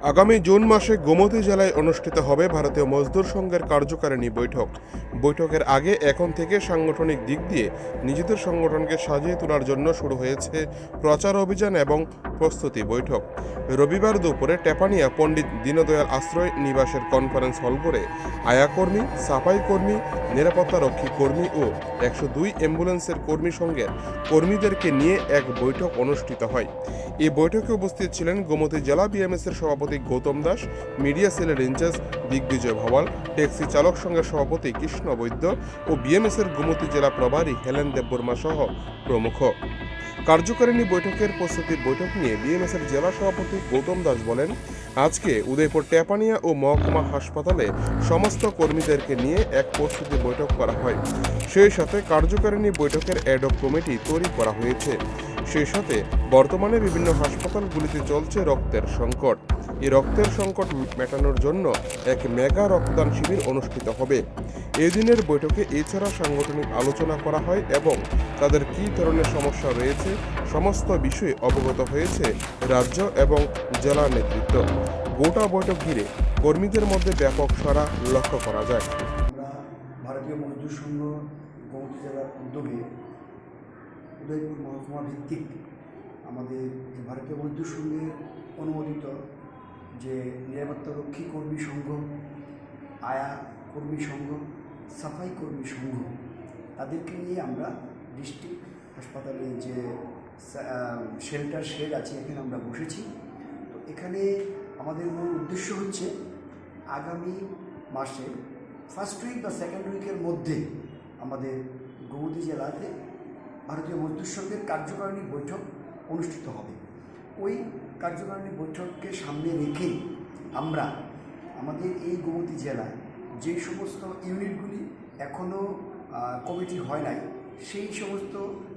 আগামী জুন মাসে গোমতী জেলায় অনুষ্ঠিত হবে ভারতীয় মজদুর সংঘের কার্যকারিণী বৈঠক। বৈঠকের আগে এখন থেকে সাংগঠনিক দিক দিয়ে নিজেদের সংগঠনকে সাজিয়ে তোলার জন্য শুরু হয়েছে প্রচার অভিযান এবং প্রস্তুতি বৈঠক। রবিবার দুপুরে টেপানিয়া পণ্ডিত দীনদয়াল আশ্রয় নিবাসের কনফারেন্স হল করে আয়াকর্মী সাফাই কর্মী নিরাপত্তা রক্ষী কর্মী ও একশো দুই অ্যাম্বুলেন্সের কর্মী সঙ্গের কর্মীদেরকে নিয়ে এক বৈঠক অনুষ্ঠিত হয়। এই বৈঠকে উপস্থিত ছিলেন গোমতী জেলা বিএমএসের সভাপতি গৌতম দাস, মিডিয়া সেলের ইনচার্জ দিগ্বিজয় ভবাল ট্যাক্সি চালক সংঘের সভাপতি কৃষ্ণ বৈদ্য ও বিএমএসের গোমতী জেলা প্রভারী হেলেন দেববর্মা সহ প্রমুখ। কার্যকারিণী বৈঠকের প্রস্তুতি বৈঠক নিয়ে বিএমএসের জেলা সভাপতি গৌতম দাস বলেন, আজকে উদয়পুর ট্যাপানিয়া ও মহকুমা হাসপাতালে সমস্ত কর্মীদেরকে নিয়ে এক প্রস্তুতি বৈঠক করা হয়। সেই সাথে কার্যকারিণী বৈঠকের অ্যাডক কমিটি তৈরি করা হয়েছে। সেই সাথে বর্তমানে বিভিন্ন হাসপাতালগুলিতে চলছে রক্তের সংকট। এই রক্তের সংকট মেটানোর জন্য এক মেগা রক্তদান শিবির অনুষ্ঠিত হবে। এই দিনের বৈঠকে এছাড়া সাংগঠনিক আলোচনা করা হয় এবং তাদের কী ধরনের সমস্যা রয়েছে সমস্ত বিষয়ে অবগত হয়েছে রাজ্য এবং জেলা নেতৃত্ব। গোটা বৈঠক ঘিরে কর্মীদের মধ্যে ব্যাপক সাড়া লক্ষ্য করা যায়। ভারতীয় মজদুর সংঘ জেলার উদ্যোগে উদয়পুর মহকুমা ভিত্তিক আমাদের যে ভারতীয় মজদুর সংঘের অনুমোদিত যে নিরাপত্তা রক্ষী কর্মী সংঘ, আয়া কর্মী সংঘ, সাফাই কর্মী সংঘ, তাদেরকে নিয়ে আমরা ডিস্ট্রিক্ট হাসপাতালে যে শেল্টার শেড আছে এখানে আমরা বসেছি। তো এখানে আমাদের মূল উদ্দেশ্য হচ্ছে আগামী মাসে ফার্স্ট উইক বা সেকেন্ড উইকের মধ্যে আমাদের গৌতী জেলাতে ভারতীয় মজদুর সংঘের কার্যকারিণী বৈঠক অনুষ্ঠিত হবে। ওই কার্যকারিণী বৈঠককে সামনে রেখে আমরা আমাদের এই গোমতী জেলায় যে সমস্ত ইউনিটগুলি এখনও কমিটি হয় নাই, সেই সমস্ত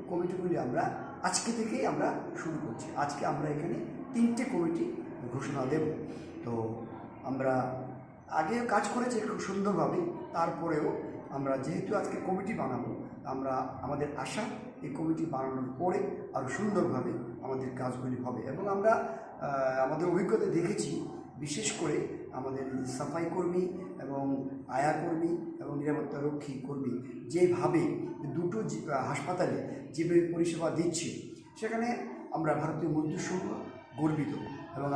কমিটিগুলি আমরা আজকে থেকেই আমরা শুরু করছি। আজকে আমরা এখানে তিনটে কমিটি ঘোষণা দেব। তো আমরা আগে কাজ করেছে খুব সুন্দরভাবে, তারপরেও আমরা যেহেতু আজকে কমিটি বানাবো আমরা আমাদের আশা এই কমিটি বানানোর পরে আরও সুন্দরভাবে আমাদের কাজগুলি হবে। এবং আমরা আমাদের অভিজ্ঞতা দেখেছি, বিশেষ করে আমাদের সাফাই কর্মী এবং আয়া কর্মী এবং নিরাপত্তা রক্ষী কর্মী যেভাবে দুটো হাসপাতালে যেভাবে পরিষেবা দিচ্ছে, সেখানে আমরা ভারতীয় মজদুর সংঘ গর্বিত এবং